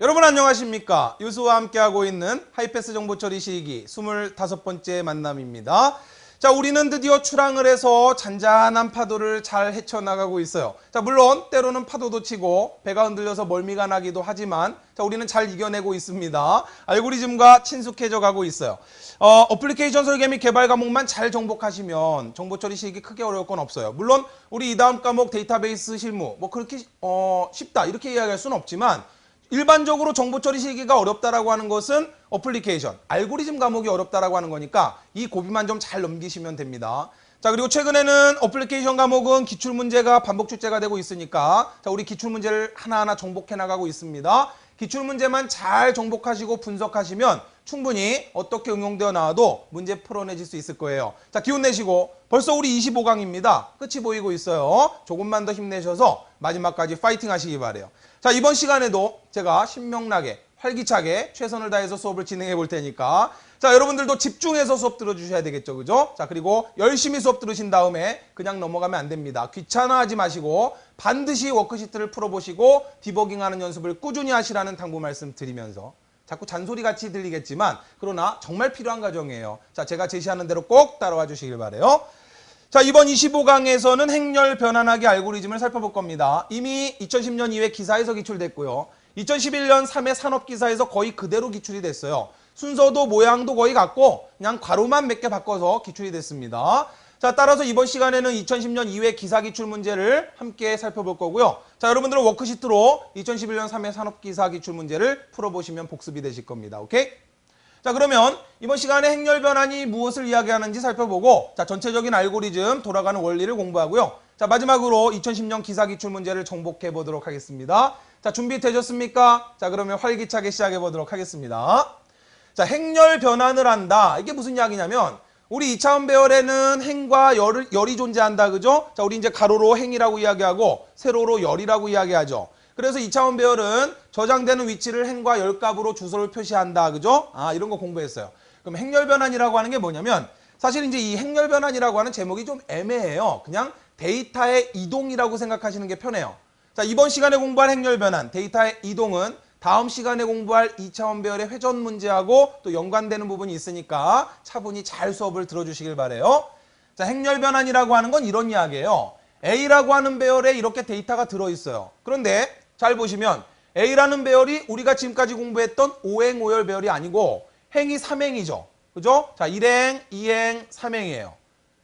여러분 안녕하십니까? 유수와 함께하고 있는 하이패스 정보처리 시기 25번째 만남입니다. 자, 우리는 드디어 출항을 해서 잔잔한 파도를 잘 헤쳐나가고 있어요. 자, 물론 때로는 파도도 치고 배가 흔들려서 멀미가 나기도 하지만 자, 우리는 잘 이겨내고 있습니다. 알고리즘과 친숙해져 가고 있어요. 어, 어플리케이션 설계 및 개발 과목만 잘 정복하시면 정보처리 시기 크게 어려울 건 없어요. 물론 우리 이 다음 과목 데이터베이스 실무 뭐 그렇게 어, 쉽다 이렇게 이야기할 수는 없지만 일반적으로 정보 처리 시기가 어렵다라고 하는 것은 어플리케이션, 알고리즘 과목이 어렵다라고 하는 거니까 이 고비만 좀 잘 넘기시면 됩니다. 자, 그리고 최근에는 어플리케이션 과목은 기출 문제가 반복 출제가 되고 있으니까 자, 우리 기출 문제를 하나하나 정복해 나가고 있습니다. 기출 문제만 잘 정복하시고 분석하시면 충분히 어떻게 응용되어 나와도 문제 풀어내실 수 있을 거예요. 자, 기운 내시고 벌써 우리 25강입니다. 끝이 보이고 있어요. 조금만 더 힘내셔서 마지막까지 파이팅 하시기 바래요. 자, 이번 시간에도 제가 신명나게 활기차게 최선을 다해서 수업을 진행해 볼 테니까 자, 여러분들도 집중해서 수업 들어주셔야 되겠죠. 그죠? 자, 그리고 열심히 수업 들으신 다음에 그냥 넘어가면 안 됩니다. 귀찮아하지 마시고 반드시 워크시트를 풀어보시고 디버깅하는 연습을 꾸준히 하시라는 당부 말씀 드리면서 자꾸 잔소리 같이 들리겠지만 그러나 정말 필요한 과정이에요. 자, 제가 제시하는 대로 꼭 따라와 주시길 바래요. 자, 이번 25강에서는 행렬 변환하기 알고리즘을 살펴볼 겁니다. 이미 2010년 2회 기사에서 기출됐고요. 2011년 3회 산업 기사에서 거의 그대로 기출이 됐어요. 순서도 모양도 거의 같고 그냥 괄호만 몇 개 바꿔서 기출이 됐습니다. 자, 따라서 이번 시간에는 2010년 2회 기사 기출 문제를 함께 살펴볼 거고요. 자, 여러분들은 워크시트로 2011년 3회 산업기사 기출 문제를 풀어보시면 복습이 되실 겁니다. 오케이? 자 그러면 이번 시간에 행렬 변환이 무엇을 이야기하는지 살펴보고 자 전체적인 알고리즘 돌아가는 원리를 공부하고요. 자 마지막으로 2010년 기사 기출 문제를 정복해 보도록 하겠습니다. 자 준비되셨습니까? 자 그러면 활기차게 시작해 보도록 하겠습니다. 자 행렬 변환을 한다. 이게 무슨 이야기냐면 우리 2차원 배열에는 행과 열을, 열이 존재한다. 그죠? 자 우리 이제 가로로 행이라고 이야기하고 세로로 열이라고 이야기하죠. 그래서 2차원 배열은 저장되는 위치를 행과 열 값으로 주소를 표시한다. 그죠? 아, 이런 거 공부했어요. 그럼 행렬 변환이라고 하는 게 뭐냐면 사실 이제 이 행렬 변환이라고 하는 제목이 좀 애매해요. 그냥 데이터의 이동이라고 생각하시는 게 편해요. 자, 이번 시간에 공부할 행렬 변환, 데이터의 이동은 다음 시간에 공부할 2차원 배열의 회전 문제하고 또 연관되는 부분이 있으니까 차분히 잘 수업을 들어주시길 바래요. 자, 행렬 변환이라고 하는 건 이런 이야기예요. A라고 하는 배열에 이렇게 데이터가 들어있어요. 그런데 잘 보시면 A라는 배열이 우리가 지금까지 공부했던 5행 5열 배열이 아니고 행이 3행이죠. 그죠? 자, 1행, 2행, 3행이에요.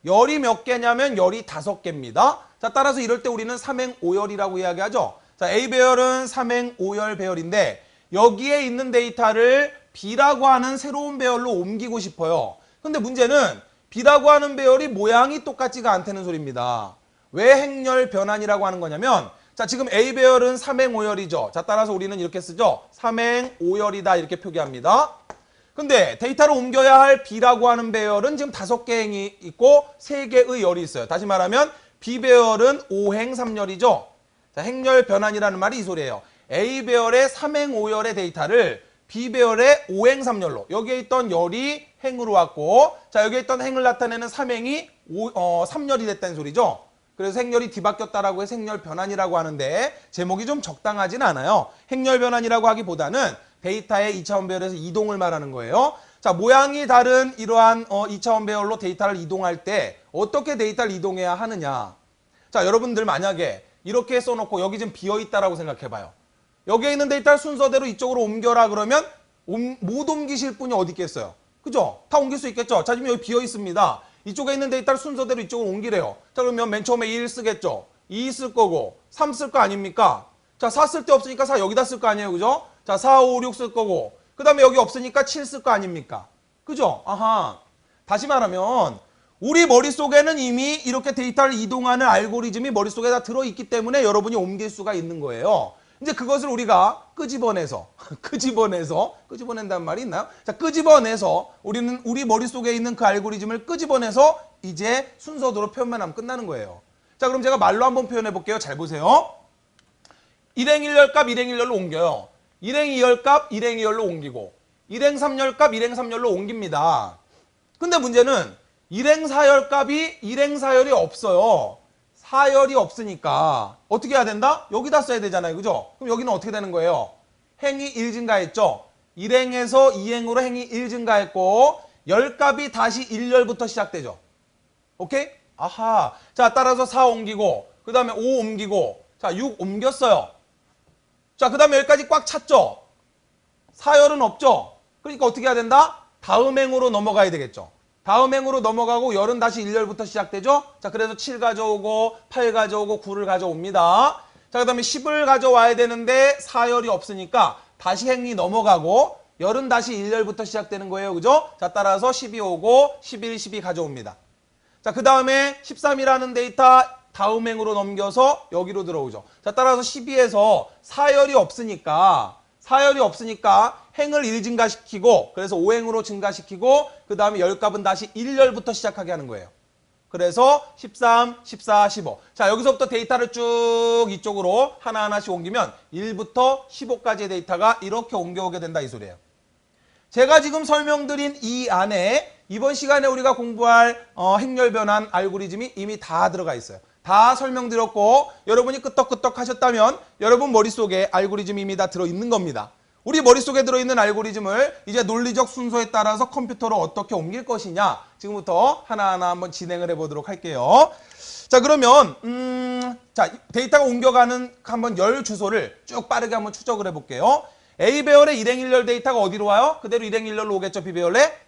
열이 몇 개냐면 열이 5개입니다. 자, 따라서 이럴 때 우리는 3행 5열이라고 이야기하죠. 자, A 배열은 3행 5열 배열인데 여기에 있는 데이터를 B라고 하는 새로운 배열로 옮기고 싶어요. 근데 문제는 B라고 하는 배열이 모양이 똑같지가 않다는 소리입니다. 왜 행렬 변환이라고 하는 거냐면 자, 지금 A 배열은 3행 5열이죠. 자, 따라서 우리는 이렇게 쓰죠. 3행 5열이다 이렇게 표기합니다. 근데 데이터를 옮겨야 할 B라고 하는 배열은 지금 다섯 개 행이 있고 세 개의 열이 있어요. 다시 말하면 B 배열은 5행 3열이죠. 자, 행렬 변환이라는 말이 이 소리예요. A 배열의 3행 5열의 데이터를 B 배열의 5행 3열로 여기에 있던 열이 행으로 왔고 자, 여기에 있던 행을 나타내는 3행이 5, 어, 3열이 됐다는 소리죠. 그래서 행렬이 뒤바뀌었다라고 해서 행렬 변환이라고 하는데 제목이 좀 적당하진 않아요. 행렬 변환이라고 하기보다는 데이터의 2차원 배열에서 이동을 말하는 거예요. 자, 모양이 다른 이러한 어, 2차원 배열로 데이터를 이동할 때 어떻게 데이터를 이동해야 하느냐. 자, 여러분들 만약에 이렇게 써놓고 여기 지금 비어있다라고 생각해봐요. 여기에 있는 데이터를 순서대로 이쪽으로 옮겨라 그러면 옴, 못 옮기실 분이 어디 있겠어요? 그죠? 다 옮길 수 있겠죠? 자, 지금 여기 비어 있습니다. 이쪽에 있는 데이터를 순서대로 이쪽으로 옮기래요. 자, 그러면 맨 처음에 1 쓰겠죠? 2 쓸 거고, 3 쓸 거 아닙니까? 자, 4 쓸 데 없으니까 4 여기다 쓸 거 아니에요. 그죠? 자, 4, 5, 6 쓸 거고, 그 다음에 여기 없으니까 7 쓸 거 아닙니까? 그죠? 아하. 다시 말하면, 우리 머릿속에는 이미 이렇게 데이터를 이동하는 알고리즘이 머릿속에 다 들어있기 때문에 여러분이 옮길 수가 있는 거예요. 이제 그것을 우리가 끄집어내서 끄집어내서 끄집어낸다는 말이 있나요? 자 끄집어내서 우리는 우리 머릿속에 있는 그 알고리즘을 끄집어내서 이제 순서대로 표현만 하면 끝나는 거예요. 자 그럼 제가 말로 한번 표현해 볼게요. 잘 보세요. 일행 1열값 일행 1열로 옮겨요. 일행 2열값 일행 2열로 옮기고 일행 3열값 일행 3열로 옮깁니다. 근데 문제는 일행 4열값이 일행 4열이 없어요. 사열이 없으니까 어떻게 해야 된다? 여기다 써야 되잖아요. 그죠? 그럼 여기는 어떻게 되는 거예요? 행이 1 증가했죠. 1행에서 2행으로 행이 1 증가했고 열값이 다시 1열부터 시작되죠. 오케이? 아하. 자, 따라서 4 옮기고 그 다음에 5 옮기고 자, 6 옮겼어요. 자, 그 다음에 여기까지 꽉 찼죠. 사열은 없죠. 그러니까 어떻게 해야 된다? 다음 행으로 넘어가야 되겠죠. 다음 행으로 넘어가고 열은 다시 1열부터 시작되죠. 자, 그래서 7 가져오고 8 가져오고 9를 가져옵니다. 자, 그 다음에 10을 가져와야 되는데 사열이 없으니까 다시 행이 넘어가고 열은 다시 1열부터 시작되는 거예요. 그죠? 자, 따라서 12 오고 11, 12 가져옵니다. 자, 그 다음에 13이라는 데이터 다음 행으로 넘겨서 여기로 들어오죠. 자, 따라서 12에서 사열이 없으니까, 사열이 없으니까 행을 1 증가시키고, 그래서 5행으로 증가시키고, 그 다음에 열값은 다시 1열부터 시작하게 하는 거예요. 그래서 13, 14, 15. 자, 여기서부터 데이터를 쭉 이쪽으로 하나하나씩 옮기면 1부터 15까지의 데이터가 이렇게 옮겨오게 된다 이 소리예요. 제가 지금 설명드린 이 안에 이번 시간에 우리가 공부할 어, 행렬 변환 알고리즘이 이미 다 들어가 있어요. 다 설명드렸고 여러분이 끄떡끄떡 하셨다면 여러분 머릿속에 알고리즘이 다 들어있는 겁니다. 우리 머릿속에 들어있는 알고리즘을 이제 논리적 순서에 따라서 컴퓨터로 어떻게 옮길 것이냐 지금부터 하나하나 한번 진행을 해보도록 할게요. 자 그러면 음, 자 데이터가 옮겨가는 한번 열 주소를 쭉 빠르게 한번 추적을 해볼게요. A 배열의 일행 1열 데이터가 어디로 와요? 그대로 일행 1열로 오겠죠 B 배열에?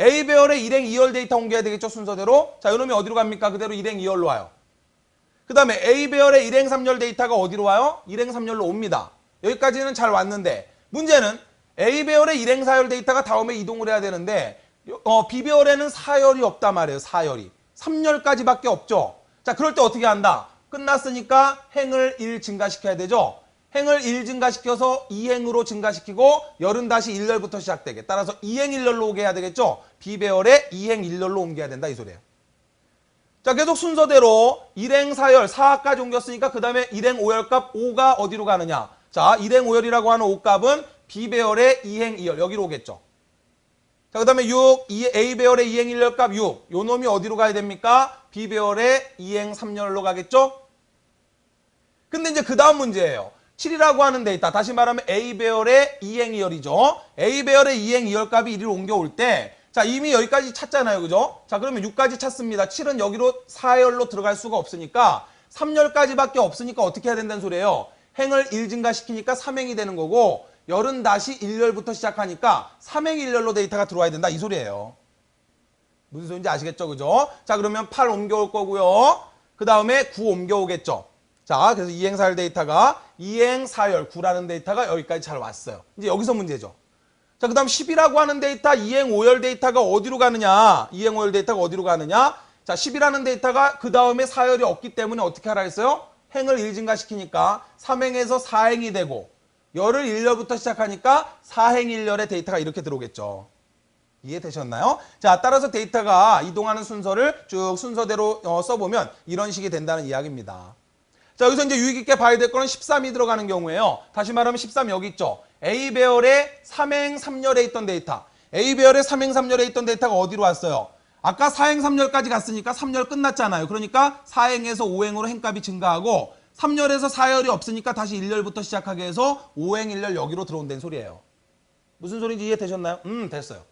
A 배열의 일행 2열 데이터 옮겨야 되겠죠 순서대로? 자 이놈이 어디로 갑니까? 그대로 일행 2열로 와요. 그 다음에 A 배열의 일행 3열 데이터가 어디로 와요? 일행 3열로 옵니다. 여기까지는 잘 왔는데 문제는 A 배열의 일행 4열 데이터가 다음에 이동을 해야 되는데 어, B 배열에는 4열이 없단 말이에요. 4열이. 3열까지밖에 없죠. 자 그럴 때 어떻게 한다? 끝났으니까 행을 1 증가시켜야 되죠. 행을 1 증가시켜서 2행으로 증가시키고 열은 다시 1열부터 시작되게 따라서 2행 1열로 오게 해야 되겠죠. B 배열에 2행 1열로 옮겨야 된다 이 소리예요. 자 계속 순서대로 1행 4열 4까지 옮겼으니까 그 다음에 1행 5열값 5가 어디로 가느냐? 자 1행 5열이라고 하는 5값은 B배열의 2행 2열 여기로 오겠죠. 자 그 다음에 6 A배열의 2행 1열값 6 요 놈이 어디로 가야 됩니까? B배열의 2행 3열로 가겠죠? 근데 이제 그 다음 문제예요. 7이라고 하는 데이터 다시 말하면 A배열의 2행 2열이죠. A배열의 2행 2열 값이 1위로 옮겨올 때 자, 이미 여기까지 찾잖아요. 그죠? 자, 그러면 6까지 찾습니다. 7은 여기로 4열로 들어갈 수가 없으니까 3열까지밖에 없으니까 어떻게 해야 된다는 소리예요? 행을 1 증가시키니까 3행이 되는 거고 열은 다시 1열부터 시작하니까 3행 1열로 데이터가 들어와야 된다. 이 소리예요. 무슨 소리인지 아시겠죠? 그죠? 자, 그러면 8 옮겨올 거고요. 그 다음에 9 옮겨오겠죠? 자, 그래서 2행 4열 데이터가 2행 4열 9라는 데이터가 여기까지 잘 왔어요. 이제 여기서 문제죠. 자, 그 다음 10이라고 하는 데이터, 2행 5열 데이터가 어디로 가느냐? 2행 5열 데이터가 어디로 가느냐? 자, 10이라는 데이터가 그 다음에 4열이 없기 때문에 어떻게 하라 했어요? 행을 1 증가시키니까 3행에서 4행이 되고 열을 1열부터 시작하니까 4행 1열의 데이터가 이렇게 들어오겠죠. 이해되셨나요? 자, 따라서 데이터가 이동하는 순서를 쭉 순서대로 어, 써보면 이런 식이 된다는 이야기입니다. 자, 여기서 이제 유익 있게 봐야 될 거는 13이 들어가는 경우에요. 다시 말하면 13 여기 있죠. A 배열의 3행 3열에 있던 데이터. A 배열의 3행 3열에 있던 데이터가 어디로 왔어요? 아까 4행 3열까지 갔으니까 3열 끝났잖아요. 그러니까 4행에서 5행으로 행값이 증가하고 3열에서 4열이 없으니까 다시 1열부터 시작하게 해서 5행 1열 여기로 들어온다는 소리예요. 무슨 소리인지 이해되셨나요? 음, 됐어요.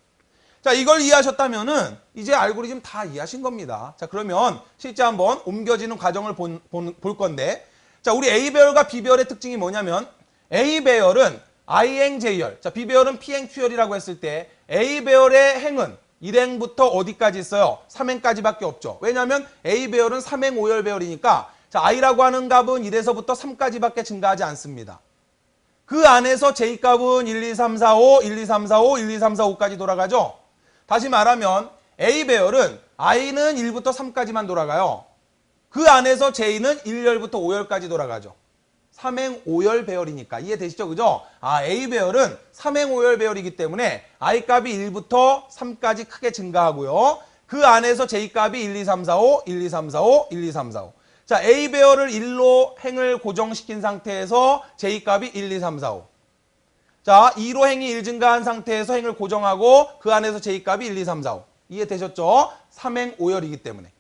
자, 이걸 이해하셨다면 은 이제 알고리즘 다 이해하신 겁니다. 자, 그러면 실제 한번 옮겨지는 과정을 본, 본, 볼 건데 자, 우리 A 배열과 B 배열의 특징이 뭐냐면 A 배열은 I행 J열, 자, B 배열은 P행 Q열이라고 했을 때 A 배열의 행은 1행부터 어디까지 있어요? 3행까지밖에 없죠. 왜냐하면 A 배열은 3행 5열 배열이니까 자, I라고 하는 값은 1에서부터 3까지밖에 증가하지 않습니다. 그 안에서 J값은 1, 2, 3, 4, 5, 1, 2, 3, 4, 5, 1, 2, 3, 4, 5까지 돌아가죠. 다시 말하면 A 배열은 I는 1부터 3까지만 돌아가요. 그 안에서 J는 1열부터 5열까지 돌아가죠. 3행 5열 배열이니까 이해되시죠? 그죠? 아, A 배열은 3행 5열 배열이기 때문에 I 값이 1부터 3까지 크게 증가하고요. 그 안에서 J 값이 1, 2, 3, 4, 5, 1, 2, 3, 4, 5, 1, 2, 3, 4, 5. 자, A 배열을 1로 행을 고정시킨 상태에서 J 값이 1, 2, 3, 4, 5. 자, 2로 행이 1 증가한 상태에서 행을 고정하고 그 안에서 J 값이 1, 2, 3, 4, 5. 이해되셨죠? 3행 5열이기 때문에.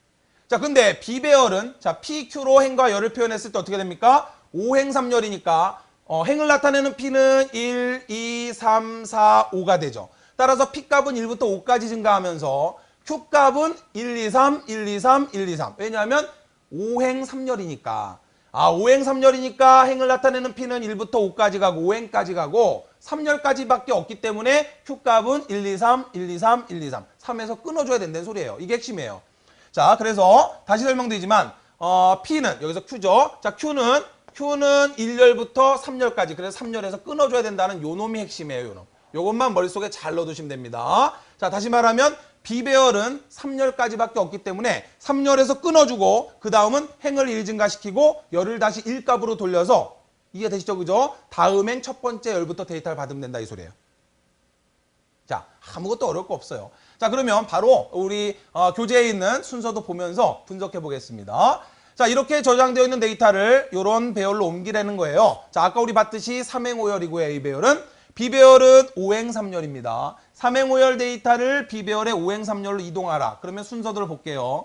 자, 근데 B 배열은 자, PQ로 행과 열을 표현했을 때 어떻게 됩니까? 5행 3열이니까 어, 행을 나타내는 P는 1, 2, 3, 4, 5가 되죠. 따라서 P값은 1부터 5까지 증가하면서 Q값은 1, 2, 3, 1, 2, 3, 1, 2, 3. 왜냐하면 5행 3열이니까. 아, 5행 3열이니까 행을 나타내는 P는 1부터 5까지 가고 5행까지 가고 3열까지밖에 없기 때문에 Q값은 1, 2, 3, 1, 2, 3, 1, 2, 3. 3에서 끊어줘야 된다는 소리예요. 이게 핵심이에요. 자, 그래서 다시 설명드리지만 어, P는 여기서 Q죠. 자, Q는 Q는 1열부터 3열까지. 그래서 3열에서 끊어줘야 된다는 요 놈이 핵심이에요. 요 놈. 요것만 머릿속에 잘 넣어두시면 됩니다. 자, 다시 말하면 비배열은 3열까지밖에 없기 때문에 3열에서 끊어주고 그 다음은 행을 1 증가시키고 열을 다시 1값으로 돌려서 이해되시죠? 그죠? 다음엔 첫 번째 열부터 데이터를 받으면 된다 이 소리예요. 자, 아무것도 어려울 거 없어요. 자, 그러면 바로 우리 어, 교재에 있는 순서도 보면서 분석해 보겠습니다. 자, 이렇게 저장되어 있는 데이터를 이런 배열로 옮기라는 거예요. 자, 아까 우리 봤듯이 3행 5열이고 A 배열은 B 배열은 5행 3열입니다. 3행 5열 데이터를 B 배열의 5행 3열로 이동하라. 그러면 순서들을 볼게요.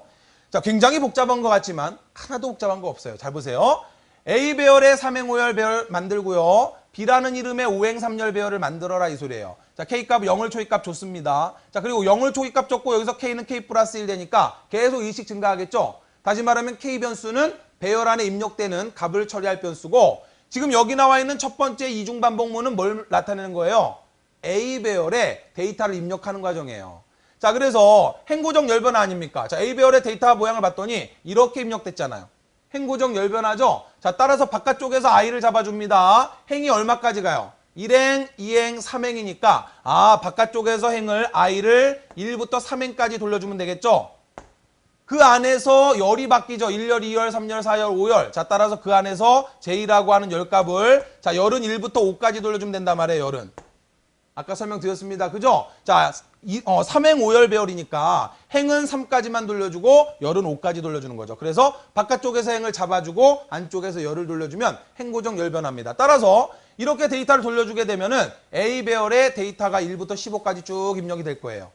자, 굉장히 복잡한 것 같지만 하나도 복잡한 거 없어요. 잘 보세요. A 배열의 3행 5열 배열 만들고요. B라는 이름의 5행 3열 배열을 만들어라 이 소리예요. 자, K값 0을 초기값 줬습니다. 자, 그리고 0을 초기값 줬고 여기서 K는 K 플러스 1 되니까 계속 일씩 증가하겠죠? 다시 말하면 K 변수는 배열 안에 입력되는 값을 처리할 변수고 지금 여기 나와 있는 첫 번째 이중 반복문은 뭘 나타내는 거예요? A 배열에 데이터를 입력하는 과정이에요. 자, 그래서 행고정 열변화 아닙니까? 자, A 배열의 데이터 모양을 봤더니 이렇게 입력됐잖아요. 행고정 열변화죠? 자, 따라서 바깥쪽에서 I를 잡아줍니다. 행이 얼마까지 가요? 1행, 2행, 3행이니까 아, 바깥쪽에서 행을 I를 1부터 3행까지 돌려주면 되겠죠? 그 안에서 열이 바뀌죠. 1열, 2열, 3열, 4열, 5열. 자, 따라서 그 안에서 J라고 하는 열값을 자, 열은 1부터 5까지 돌려주면 된단 말이에요, 열은. 아까 설명드렸습니다. 그죠? 자, 이, 어, 3행 5열 배열이니까 행은 3까지만 돌려주고 열은 5까지 돌려주는 거죠. 그래서 바깥쪽에서 행을 잡아주고 안쪽에서 열을 돌려주면 행고정 열 변화입니다. 따라서 이렇게 데이터를 돌려주게 되면은 A 배열의 데이터가 1부터 15까지 쭉 입력이 될 거예요.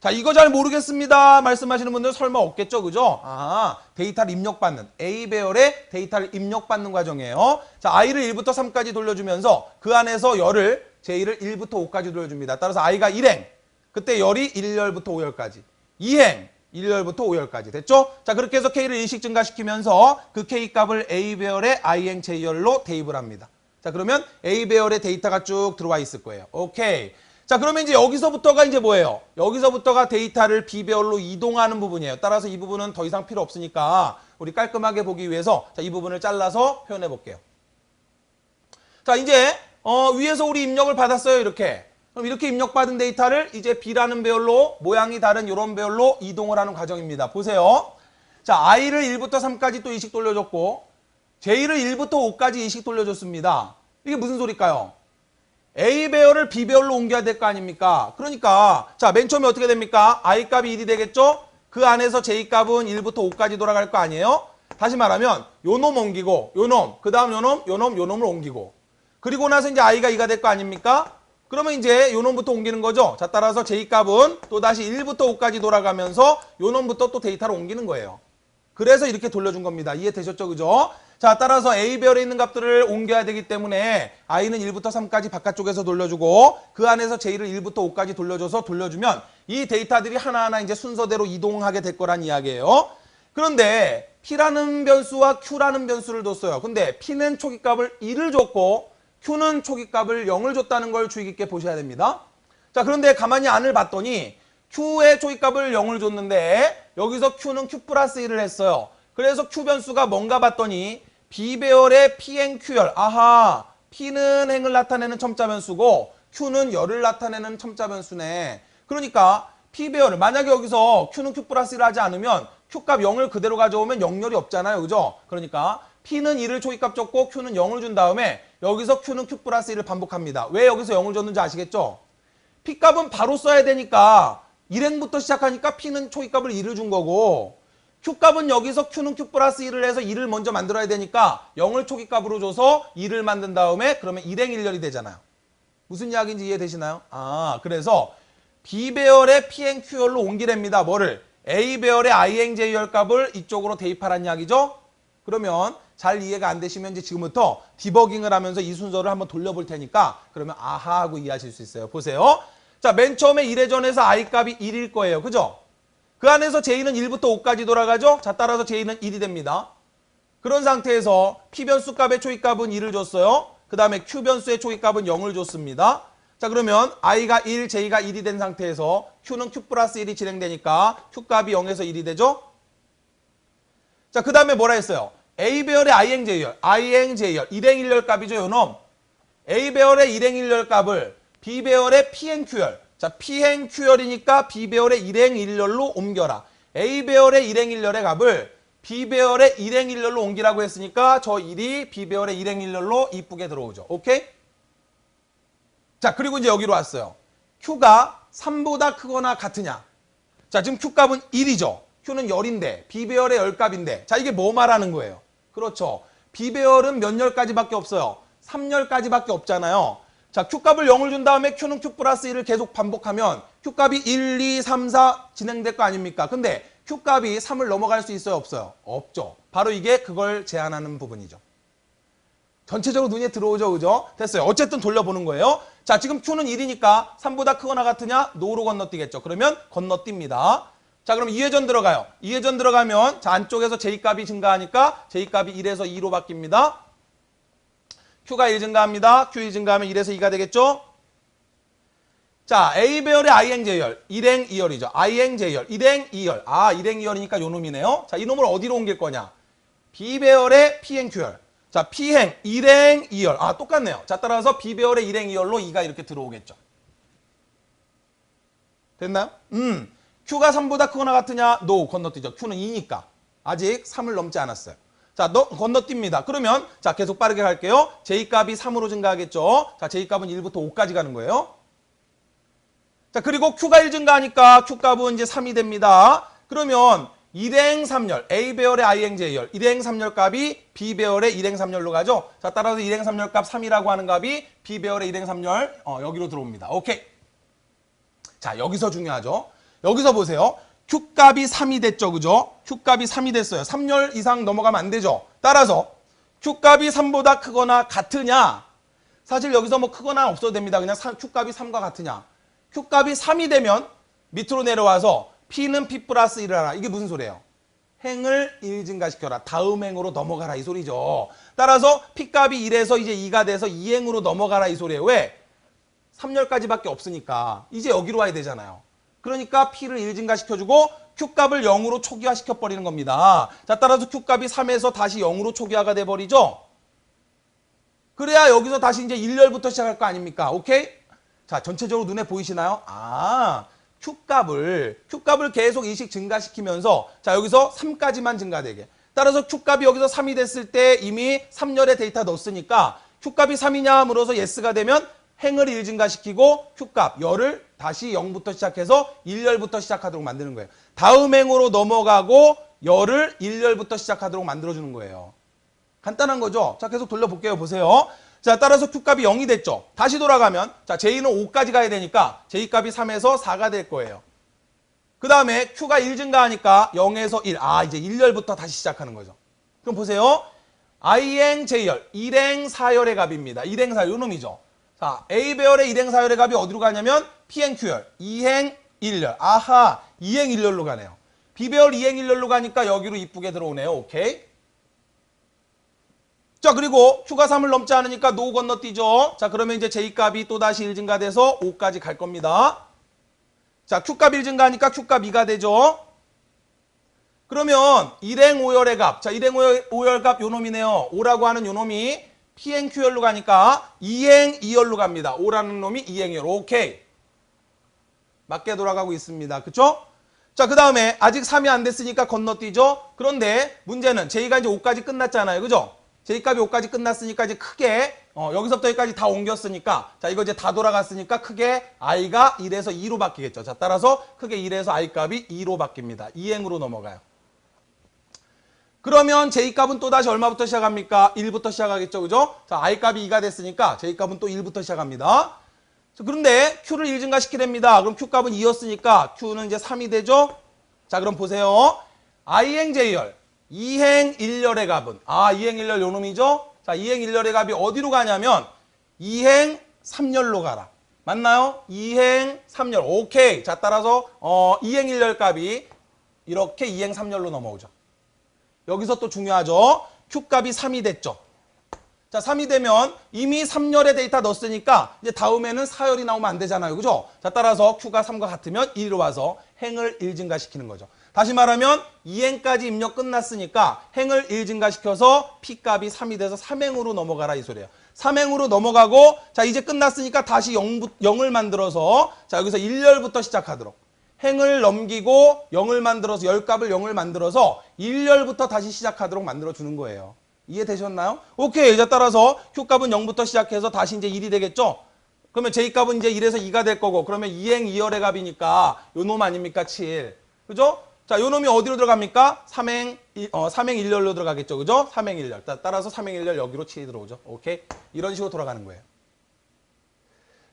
자, 이거 잘 모르겠습니다. 말씀하시는 분들 설마 없겠죠? 그죠? 아, 데이터를 입력받는, A 배열의 데이터를 입력받는 과정이에요. 자, I를 1부터 3까지 돌려주면서 그 안에서 열을 J를 1부터 5까지 돌려줍니다. 따라서 I가 1행, 그때 열이 1열부터 5열까지. 2행, 1열부터 5열까지. 됐죠? 자, 그렇게 해서 K를 일씩 증가시키면서 그 K 값을 A 배열의 I행 J열로 대입을 합니다. 자, 그러면 A 배열의 데이터가 쭉 들어와 있을 거예요. 오케이. 자, 그러면 이제 여기서부터가 이제 뭐예요? 여기서부터가 데이터를 B 배열로 이동하는 부분이에요. 따라서 이 부분은 더 이상 필요 없으니까 우리 깔끔하게 보기 위해서 자, 이 부분을 잘라서 표현해 볼게요. 자, 이제 어, 위에서 우리 입력을 받았어요. 이렇게. 그럼 이렇게 입력받은 데이터를 이제 B라는 배열로 모양이 다른 이런 배열로 이동을 하는 과정입니다. 보세요. 자, I를 1부터 3까지 또 이식 돌려줬고 J를 1부터 5까지 이식 돌려줬습니다. 이게 무슨 소리일까요? A 배열을 B 배열로 옮겨야 될 거 아닙니까? 그러니까 자, 맨 처음에 어떻게 됩니까? I 값이 1이 되겠죠? 그 안에서 J 값은 1부터 5까지 돌아갈 거 아니에요? 다시 말하면 요 놈 옮기고 요 놈, 그 다음 요 놈, 요 놈, 요 놈을 옮기고 그리고 나서 이제 I가 2가 될 거 아닙니까? 그러면 이제 요 놈부터 옮기는 거죠. 자, 따라서 J 값은 또 다시 1부터 5까지 돌아가면서 요 놈부터 또 데이터를 옮기는 거예요. 그래서 이렇게 돌려준 겁니다. 이해되셨죠? 그죠? 자, 따라서 A별에 있는 값들을 옮겨야 되기 때문에 I는 1부터 3까지 바깥쪽에서 돌려주고 그 안에서 J를 1부터 5까지 돌려줘서 돌려주면 이 데이터들이 하나하나 이제 순서대로 이동하게 될 거란 이야기예요. 그런데 P라는 변수와 Q라는 변수를 뒀어요. 근데 P는 초기값을 1을 줬고 Q는 초기값을 0을 줬다는 걸 주의 깊게 보셔야 됩니다. 자, 그런데 가만히 안을 봤더니 Q의 초기값을 0을 줬는데 여기서 Q는 Q 플러스 1을 했어요. 그래서 Q 변수가 뭔가 봤더니 B배열의 P행 Q열. 아하, P는 행을 나타내는 첨자 변수고 Q는 열을 나타내는 첨자 변수네. 그러니까 P배열을 만약에 여기서 Q는 Q 플러스 1을 하지 않으면 Q값 0을 그대로 가져오면 0열이 없잖아요. 그죠? 그러니까 P는 1을 초기값 줬고 Q는 0을 준 다음에 여기서 Q는 Q 플러스 1을 반복합니다. 왜 여기서 0을 줬는지 아시겠죠? P값은 바로 써야 되니까 1행부터 시작하니까 P는 초기값을 1을 준 거고 Q값은 여기서 Q는 Q 플러스 1을 해서 2를 먼저 만들어야 되니까 0을 초기값으로 줘서 2를 만든 다음에 그러면 1행 1열이 되잖아요. 무슨 이야기인지 이해되시나요? 아, 그래서 B배열의 P행 Q열로 옮기랍니다. 뭐를? A배열의 INJ열 값을 이쪽으로 대입하라는 이야기죠? 그러면 잘 이해가 안 되시면 이제 지금부터 디버깅을 하면서 이 순서를 한번 돌려볼 테니까 그러면 아하 하고 이해하실 수 있어요. 보세요. 자, 맨 처음에 1회 전에서 i 값이 1일 거예요. 그죠? 그 안에서 j는 1부터 5까지 돌아가죠? 자, 따라서 j는 1이 됩니다. 그런 상태에서 p 변수 값의 초기값은 1을 줬어요. 그 다음에 q 변수의 초기값은 0을 줬습니다. 자 그러면 i가 1, j가 1이 된 상태에서 q는 q 플러스 1이 진행되니까 q 값이 0에서 1이 되죠. 자 그 다음에 뭐라 했어요? a 배열의 i행 제열, i행 제열, 일행 일열 값이죠 요놈. a 배열의 일행 일열 값을 b 배열의 p행 q열. 자 p행 q열이니까 b 배열의 일행 일열로 옮겨라. a 배열의 일행 일열의 값을 b 배열의 일행 일열로 옮기라고 했으니까 저 1이 b 배열의 일행 일열로 이쁘게 들어오죠. 오케이? 자, 그리고 이제 여기로 왔어요. Q가 3보다 크거나 같으냐? 자, 지금 Q 값은 1이죠. Q는 열인데 B배열의 열값인데 자, 이게 뭐 말하는 거예요? 그렇죠. B배열은 몇 열까지밖에 없어요? 3열까지밖에 없잖아요. 자, Q 값을 0을 준 다음에 Q는 Q 플러스 1을 계속 반복하면 Q 값이 1, 2, 3, 4 진행될 거 아닙니까? 근데 Q 값이 3을 넘어갈 수 있어요? 없어요? 없죠. 바로 이게 그걸 제한하는 부분이죠. 전체적으로 눈에 들어오죠, 그죠? 됐어요. 어쨌든 돌려보는 거예요. 자, 지금 Q는 1이니까 3보다 크거나 같으냐? 노로 건너뛰겠죠. 그러면 건너뜁니다. 자, 그럼 2회전 들어가요. 2회전 들어가면 자, 안쪽에서 J값이 증가하니까 J값이 1에서 2로 바뀝니다. Q가 1 증가합니다. Q 2 증가하면 1에서 2가 되겠죠? 자, A 배열의 I행 제열, 1행 2열이죠. I행 제열, 1행 2열. 아, 1행 2열이니까 요 놈이네요. 자, 이 놈을 어디로 옮길 거냐? B 배열의 P행 Q열. 자, P행 1행 2열. 아, 똑같네요. 자, 따라서 B 배열의 1행 2열로 2가 이렇게 들어오겠죠. 됐나요? 음. Q가 3보다 크거나 같으냐? 노 건너뛰죠. Q는 2니까. 아직 3을 넘지 않았어요. 자, 너 건너뜁니다. 그러면 자, 계속 빠르게 갈게요. J 값이 3으로 증가하겠죠. 자, J 값은 1부터 5까지 가는 거예요. 자, 그리고 Q가 1 증가하니까 Q 값은 이제 3이 됩니다. 그러면 1행 3열, A 배열의 I행 J열, 1행 3열 값이 B 배열의 1행 3열로 가죠. 자, 따라서 1행 3열 값 3이라고 하는 값이 B 배열의 1행 3열 어, 여기로 들어옵니다. 오케이. 자, 여기서 중요하죠. 여기서 보세요. Q 값이 3이 됐죠. 그죠? Q 값이 3이 됐어요. 3열 이상 넘어가면 안 되죠. 따라서 Q 값이 3보다 크거나 같으냐? 사실 여기서 뭐 크거나 없어도 됩니다. 그냥 Q 값이 3과 같으냐? Q 값이 3이 되면 밑으로 내려와서 P는 P 플러스 1을 하라. 이게 무슨 소리예요? 행을 1 증가시켜라. 다음 행으로 넘어가라. 이 소리죠. 따라서 P 값이 1에서 이제 2가 돼서 2행으로 넘어가라. 이 소리예요. 왜? 3열까지밖에 없으니까 이제 여기로 와야 되잖아요. 그러니까 P를 1 증가시켜주고 Q값을 0으로 초기화시켜버리는 겁니다. 자, 따라서 Q값이 3에서 다시 0으로 초기화가 돼버리죠. 그래야 여기서 다시 이제 1열부터 시작할 거 아닙니까? 오케이? 자, 전체적으로 눈에 보이시나요? 아, Q값을, Q값을 계속 이식 증가시키면서 자, 여기서 3까지만 증가되게. 따라서 Q값이 여기서 3이 됐을 때 이미 3열의 데이터 넣었으니까 Q값이 3이냐 물어서 예스가 되면 행을 1 증가시키고 Q값, 열을 다시 0부터 시작해서 1열부터 시작하도록 만드는 거예요. 다음 행으로 넘어가고 열을 1열부터 시작하도록 만들어주는 거예요. 간단한 거죠? 자, 계속 돌려볼게요. 보세요. 자, 따라서 Q값이 0이 됐죠. 다시 돌아가면 자, J는 5까지 가야 되니까 J값이 3에서 4가 될 거예요. 그 다음에 Q가 1 증가하니까 0에서 1. 아, 이제 1열부터 다시 시작하는 거죠. 그럼 보세요. I행 J열, 1행 4열의 값입니다. 1행 4열, 요 놈이죠. 자, A 배열의 1행 4열의 값이 어디로 가냐면 P행 Q열, 2행 1열. 아하, 2행 1열로 가네요. B 배열 2행 1열로 가니까 여기로 이쁘게 들어오네요. 오케이. 자, 그리고 Q가 3을 넘지 않으니까 노 건너뛰죠. 자, 그러면 이제 J값이 또다시 1 증가돼서 5까지 갈 겁니다. 자, Q값 1 증가하니까 Q값 2가 되죠. 그러면 1행 5열의 값. 자, 1행 5열, 5열 값 요놈이네요. 5라고 하는 요놈이 P행 Q열로 가니까 2행 2열로 갑니다. 5라는 놈이 2행 2열. 오케이. 맞게 돌아가고 있습니다. 그쵸? 자, 그 다음에 아직 3이 안 됐으니까 건너뛰죠. 그런데 문제는 J가 이제 5까지 끝났잖아요. 그죠? J값이 5까지 끝났으니까 이제 크게 어, 여기서부터 여기까지 다 옮겼으니까 자 이거 이제 다 돌아갔으니까 크게 i가 1에서 2로 바뀌겠죠. 자 따라서 크게 1에서 i 값이 2로 바뀝니다. 2행으로 넘어가요. 그러면 J값은 또 다시 얼마부터 시작합니까? 1부터 시작하겠죠. 그죠? 자 i 값이 2가 됐으니까 J값은 또 1부터 시작합니다. 자, 그런데 Q를 1 증가시키랍니다. 그럼 Q값은 2였으니까 Q는 이제 3이 되죠? 자 그럼 보세요. i행 J열 이행 일렬의 값은 아 이행 일렬 요 놈이죠? 자 이행 일렬의 값이 어디로 가냐면 이행 3열로 가라. 맞나요? 이행 3열. 오케이. 자 따라서 어 이행 일렬 값이 이렇게 이행 3열로 넘어오죠. 여기서 또 중요하죠. q 값이 3이 됐죠. 자, 3이 되면 이미 3열의 데이터 넣었으니까 이제 다음에는 4열이 나오면 안 되잖아요. 그죠? 자, 따라서 q가 3과 같으면 1로 와서 행을 1 증가시키는 거죠. 다시 말하면 2행까지 입력 끝났으니까 행을 1 증가시켜서 p 값이 3이 돼서 3행으로 넘어가라 이 소리예요. 3행으로 넘어가고 자, 이제 끝났으니까 다시 0, 0을 만들어서 자, 여기서 1열부터 시작하도록 행을 넘기고 0을 만들어서 열값을 0을 만들어서 1열부터 다시 시작하도록 만들어 주는 거예요. 이해되셨나요? 오케이. 이제 따라서 Q값은 0부터 시작해서 다시 이제 1이 되겠죠? 그러면 J값은 이제 1에서 2가 될 거고 그러면 2행 2열의 값이니까 요 놈 아닙니까? 7. 그죠? 자, 요 놈이 어디로 들어갑니까? 3행 어, 3행 1열로 들어가겠죠. 그죠? 3행 1열. 따- 따라서 3행 1열 여기로 7이 들어오죠. 오케이? 이런 식으로 돌아가는 거예요.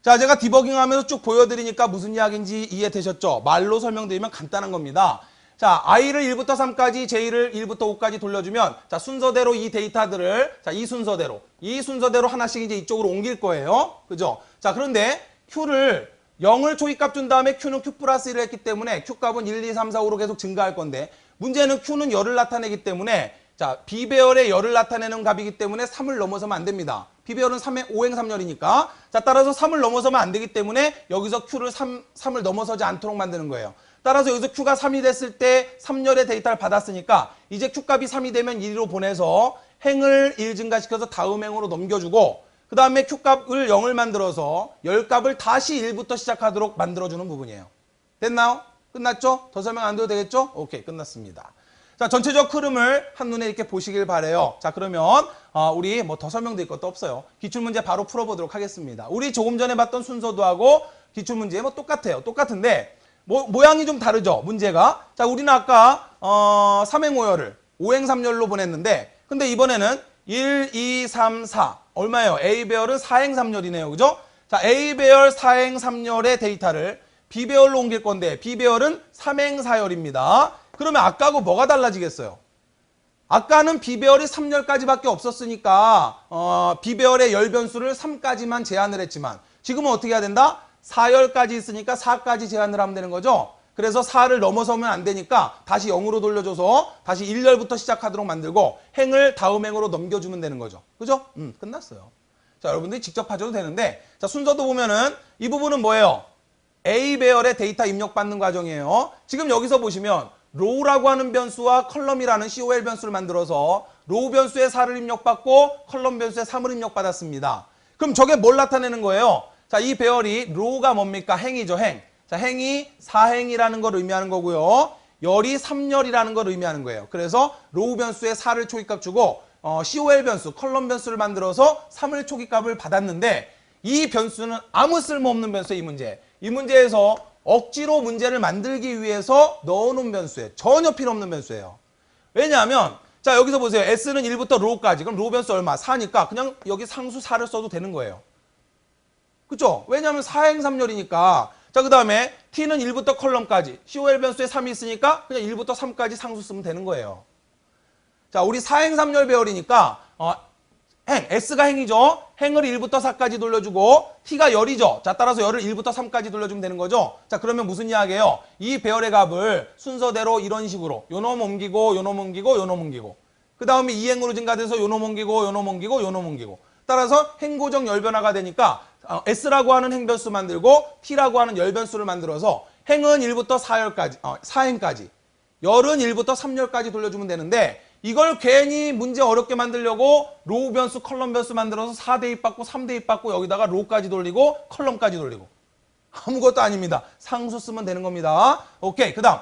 자, 제가 디버깅 하면서 쭉 보여드리니까 무슨 이야기인지 이해되셨죠? 말로 설명드리면 간단한 겁니다. 자, i를 1부터 3까지, j를 1부터 5까지 돌려주면, 자, 순서대로 이 데이터들을, 자, 이 순서대로, 이 순서대로 하나씩 이제 이쪽으로 옮길 거예요. 그죠? 자, 그런데 q를 0을 초기값 준 다음에 q는 q 플러스 1을 했기 때문에 q값은 1, 2, 3, 4, 5로 계속 증가할 건데, 문제는 q는 열을 나타내기 때문에, 자, 비배열의 열을 나타내는 값이기 때문에 3을 넘어서면 안 됩니다. 비배열은 3의 5행 3열이니까. 자, 따라서 3을 넘어서면 안 되기 때문에 여기서 Q를 3, 3을 넘어서지 않도록 만드는 거예요. 따라서 여기서 Q가 3이 됐을 때 3열의 데이터를 받았으니까 이제 Q값이 3이 되면 1로 보내서 행을 1 증가시켜서 다음 행으로 넘겨주고 그 다음에 Q값을 0을 만들어서 열값을 다시 1부터 시작하도록 만들어주는 부분이에요. 됐나요? 끝났죠? 더 설명 안 드려도 되겠죠? 오케이, 끝났습니다. 자, 전체적 흐름을 한눈에 이렇게 보시길 바래요. 자, 그러면 어, 우리 뭐 더 설명드릴 것도 없어요. 기출문제 바로 풀어보도록 하겠습니다. 우리 조금 전에 봤던 순서도 하고 기출문제 뭐 똑같아요. 똑같은데 뭐, 모양이 좀 다르죠. 문제가. 자, 우리는 아까 어, 3행 5열을 5행 3열로 보냈는데 근데 이번에는 1, 2, 3, 4 얼마예요? A 배열은 4행 3열이네요. 그죠? 자, A 배열 4행 3열의 데이터를 B 배열로 옮길 건데 B 배열은 3행 4열입니다. 그러면 아까하고 뭐가 달라지겠어요? 아까는 비배열이 3열까지밖에 없었으니까 어, 비배열의 열 변수를 3까지만 제한을 했지만 지금은 어떻게 해야 된다? 4열까지 있으니까 4까지 제한을 하면 되는 거죠. 그래서 4를 넘어서면 안 되니까 다시 0으로 돌려줘서 다시 1열부터 시작하도록 만들고 행을 다음 행으로 넘겨주면 되는 거죠. 그죠? 음, 끝났어요. 자, 여러분들이 직접 하셔도 되는데 자, 순서도 보면은 이 부분은 뭐예요? A 배열의 데이터 입력받는 과정이에요. 지금 여기서 보시면 로우라고 하는 변수와 컬럼이라는 COL 변수를 만들어서 로우 변수의 4를 입력받고 컬럼 변수의 3을 입력받았습니다. 그럼 저게 뭘 나타내는 거예요? 자, 이 배열이 로우가 뭡니까? 행이죠, 행. 자, 행이 4행이라는 걸 의미하는 거고요. 열이 3열이라는 걸 의미하는 거예요. 그래서 로우 변수의 4를 초기값 주고 어, COL 변수, 컬럼 변수를 만들어서 3을 초기값을 받았는데 이 변수는 아무 쓸모없는 변수의 이 문제. 이 문제에서 억지로 문제를 만들기 위해서 넣어놓은 변수예요. 전혀 필요 없는 변수예요. 왜냐하면 자 여기서 보세요. S는 1부터 로우까지. 그럼 로우 변수 얼마? 4니까 그냥 여기 상수 4를 써도 되는 거예요. 그죠? 왜냐하면 4행 3열이니까. 자, 그 다음에 T는 1부터 컬럼까지. COL 변수에 3이 있으니까 그냥 1부터 3까지 상수 쓰면 되는 거예요. 자, 우리 4행 3열 배열이니까 어, 행, S가 행이죠. 행을 1부터 4까지 돌려주고 T가 열이죠. 자, 따라서 열을 1부터 3까지 돌려주면 되는 거죠. 자, 그러면 무슨 이야기예요? 이 배열의 값을 순서대로 이런 식으로 요놈 옮기고 요놈 옮기고 요놈 옮기고 그 다음에 2행으로 증가돼서 요놈 옮기고 요놈 옮기고 요놈 옮기고 따라서 행고정 열변화가 되니까 어, S라고 하는 행변수 만들고 T라고 하는 열변수를 만들어서 행은 1부터 4열까지, 어, 4행까지 열은 1부터 3열까지 돌려주면 되는데 이걸 괜히 문제 어렵게 만들려고 로우 변수, 컬럼 변수 만들어서 4 대입 받고 3 대입 받고 여기다가 로우까지 돌리고 컬럼까지 돌리고 아무것도 아닙니다. 상수 쓰면 되는 겁니다. 오케이. 그 다음.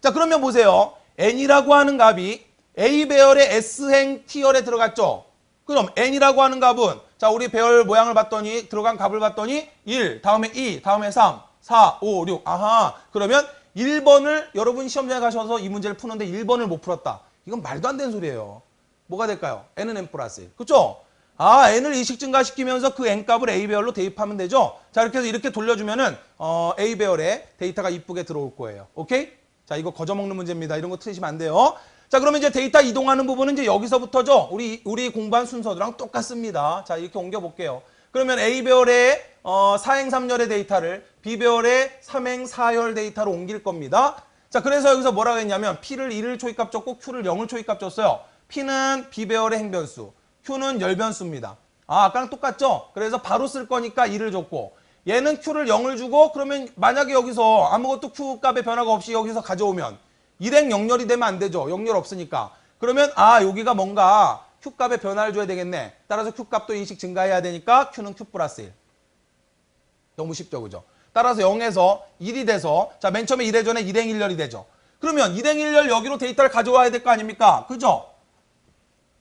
자, 그러면 보세요. n이라고 하는 값이 a 배열의 s행 t열에 들어갔죠. 그럼 n이라고 하는 값은 자, 우리 배열 모양을 봤더니 들어간 값을 봤더니 1, 다음에 2, 다음에 3, 4, 5, 6. 아하. 그러면 1번을 여러분 시험장에 가셔서 이 문제를 푸는데 1번을 못 풀었다. 이건 말도 안 되는 소리예요. 뭐가 될까요? n은 n 플러스 1. 그렇죠? 아, n을 이식 증가시키면서 그 n 값을 a 배열로 대입하면 되죠. 자, 이렇게 해서 이렇게 돌려주면은 어, a 배열에 데이터가 이쁘게 들어올 거예요. 오케이? 자, 이거 거저먹는 문제입니다. 이런 거 틀리시면 안 돼요. 자, 그러면 이제 데이터 이동하는 부분은 이제 여기서부터죠. 우리 우리 공부한 순서랑 똑같습니다. 자, 이렇게 옮겨 볼게요. 그러면 A별의 어, 4행 3열의 데이터를 B별의 3행 4열 데이터로 옮길 겁니다. 자, 그래서 여기서 뭐라고 했냐면 P를 1을 초입값 줬고 Q를 0을 초입값 줬어요. P는 B별의 행변수, Q는 열변수입니다. 아, 아까랑 똑같죠? 그래서 바로 쓸 거니까 1을 줬고 얘는 Q를 0을 주고 그러면 만약에 여기서 아무것도 Q 값의 변화가 없이 여기서 가져오면 일행 0열이 되면 안 되죠. 0열 없으니까. 그러면 아 여기가 뭔가 Q 값의 변화를 줘야 되겠네. 따라서 Q 값도 인식 증가해야 되니까 Q는 Q 플러스 1. 너무 쉽죠, 그죠? 따라서 0에서 1이 돼서 자 맨 처음에 1회 전에 1행 1열이 되죠. 그러면 1행 1열 여기로 데이터를 가져와야 될 거 아닙니까? 그죠?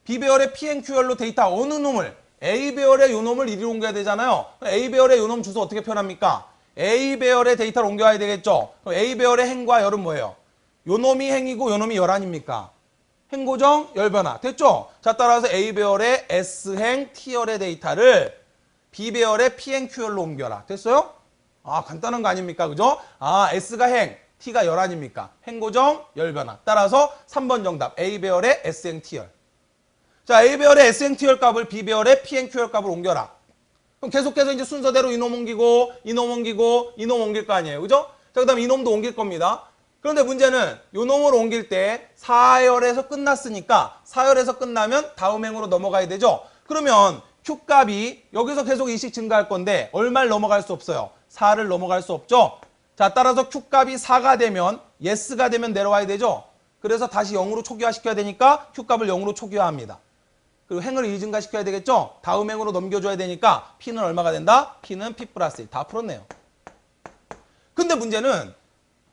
B배열의 PNQ열로 데이터 어느 놈을 A배열의 요 놈을 이리로 옮겨야 되잖아요. A배열의 요 놈 주소 어떻게 표현합니까? A배열의 데이터를 옮겨야 되겠죠. A배열의 행과 열은 뭐예요? 요 놈이 행이고 요 놈이 열 아닙니까? 행고정 열변화 됐죠? 자 따라서 A배열의 S행 T열의 데이터를 B배열의 PNQ열로 옮겨라. 됐어요? 아 간단한 거 아닙니까? 그죠? 아 S가 행, T가 열 아닙니까? 행고정 열변화. 따라서 3번 정답 A배열의 S행 T열. 자, A배열의 SNT열 값을 B배열의 PNQ열 값을 옮겨라. 그럼 계속해서 이제 순서대로 이놈 옮기고, 이놈 옮기고, 이놈 옮길 거 아니에요. 그죠? 자, 그 다음 이놈도 옮길 겁니다. 그런데 문제는 요 놈을 옮길 때 4열에서 끝났으니까 4열에서 끝나면 다음 행으로 넘어가야 되죠. 그러면 Q 값이 여기서 계속 이식 증가할 건데 얼마를 넘어갈 수 없어요. 4를 넘어갈 수 없죠. 자, 따라서 Q 값이 4가 되면 yes가 되면 내려와야 되죠. 그래서 다시 0으로 초기화 시켜야 되니까 Q 값을 0으로 초기화합니다. 그리고 행을 이증가 시켜야 되겠죠? 다음 행으로 넘겨줘야 되니까 P는 얼마가 된다? P는 P 플러스 1. 다 풀었네요. 근데 문제는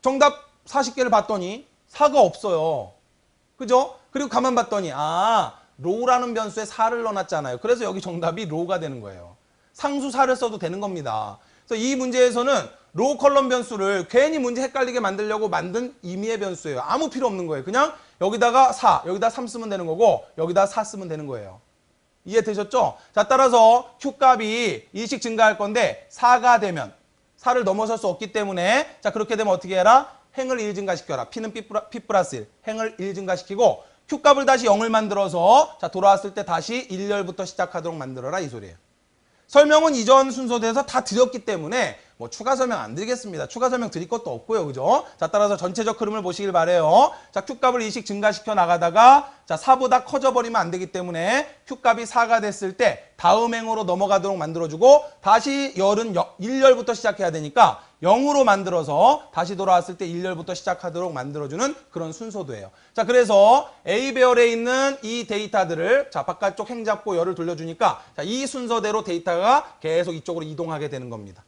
정답 40개를 봤더니 4가 없어요. 그죠? 그리고 가만 봤더니 아 로우라는 변수에 4를 넣어놨잖아요. 그래서 여기 정답이 로우가 되는 거예요. 상수 4를 써도 되는 겁니다. 그래서 이 문제에서는 로우 컬럼 변수를 괜히 문제 헷갈리게 만들려고 만든 임의의 변수예요. 아무 필요 없는 거예요. 그냥 여기다가 4, 여기다 3 쓰면 되는 거고 여기다 4 쓰면 되는 거예요. 이해되셨죠? 자, 따라서 Q 값이 일씩 증가할 건데 4가 되면 4를 넘어설 수 없기 때문에 자, 그렇게 되면 어떻게 해라? 행을 1 증가시켜라. P는 P, 플러- P 플러스 1. 행을 1 증가시키고 Q 값을 다시 0을 만들어서 자, 돌아왔을 때 다시 1열부터 시작하도록 만들어라 이 소리예요. 설명은 이전 순서대에서 다 드렸기 때문에 뭐 추가 설명 안 드리겠습니다. 추가 설명 드릴 것도 없고요. 그죠? 자, 따라서 전체적 흐름을 보시길 바래요. 자, Q값을 일씩 증가시켜 나가다가 자, 4보다 커져 버리면 안 되기 때문에 Q값이 4가 됐을 때 다음 행으로 넘어가도록 만들어 주고 다시 열은 1열부터 시작해야 되니까 0으로 만들어서 다시 돌아왔을 때 1열부터 시작하도록 만들어주는 그런 순서도예요. 자, 그래서 A배열에 있는 이 데이터들을 자, 바깥쪽 행 잡고 열을 돌려주니까 자, 이 순서대로 데이터가 계속 이쪽으로 이동하게 되는 겁니다.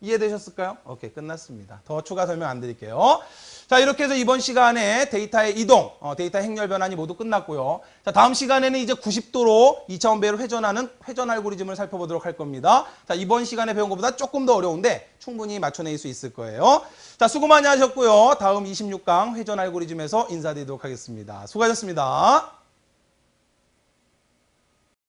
이해되셨을까요? 오케이, 끝났습니다. 더 추가 설명 안 드릴게요. 자, 이렇게 해서 이번 시간에 데이터의 이동, 어, 데이터 행렬 변환이 모두 끝났고요. 자, 다음 시간에는 이제 90도로 2차원 배를 회전하는 회전 알고리즘을 살펴보도록 할 겁니다. 자, 이번 시간에 배운 것보다 조금 더 어려운데 충분히 맞춰낼 수 있을 거예요. 자, 수고 많이 하셨고요. 다음 26강 회전 알고리즘에서 인사드리도록 하겠습니다. 수고하셨습니다.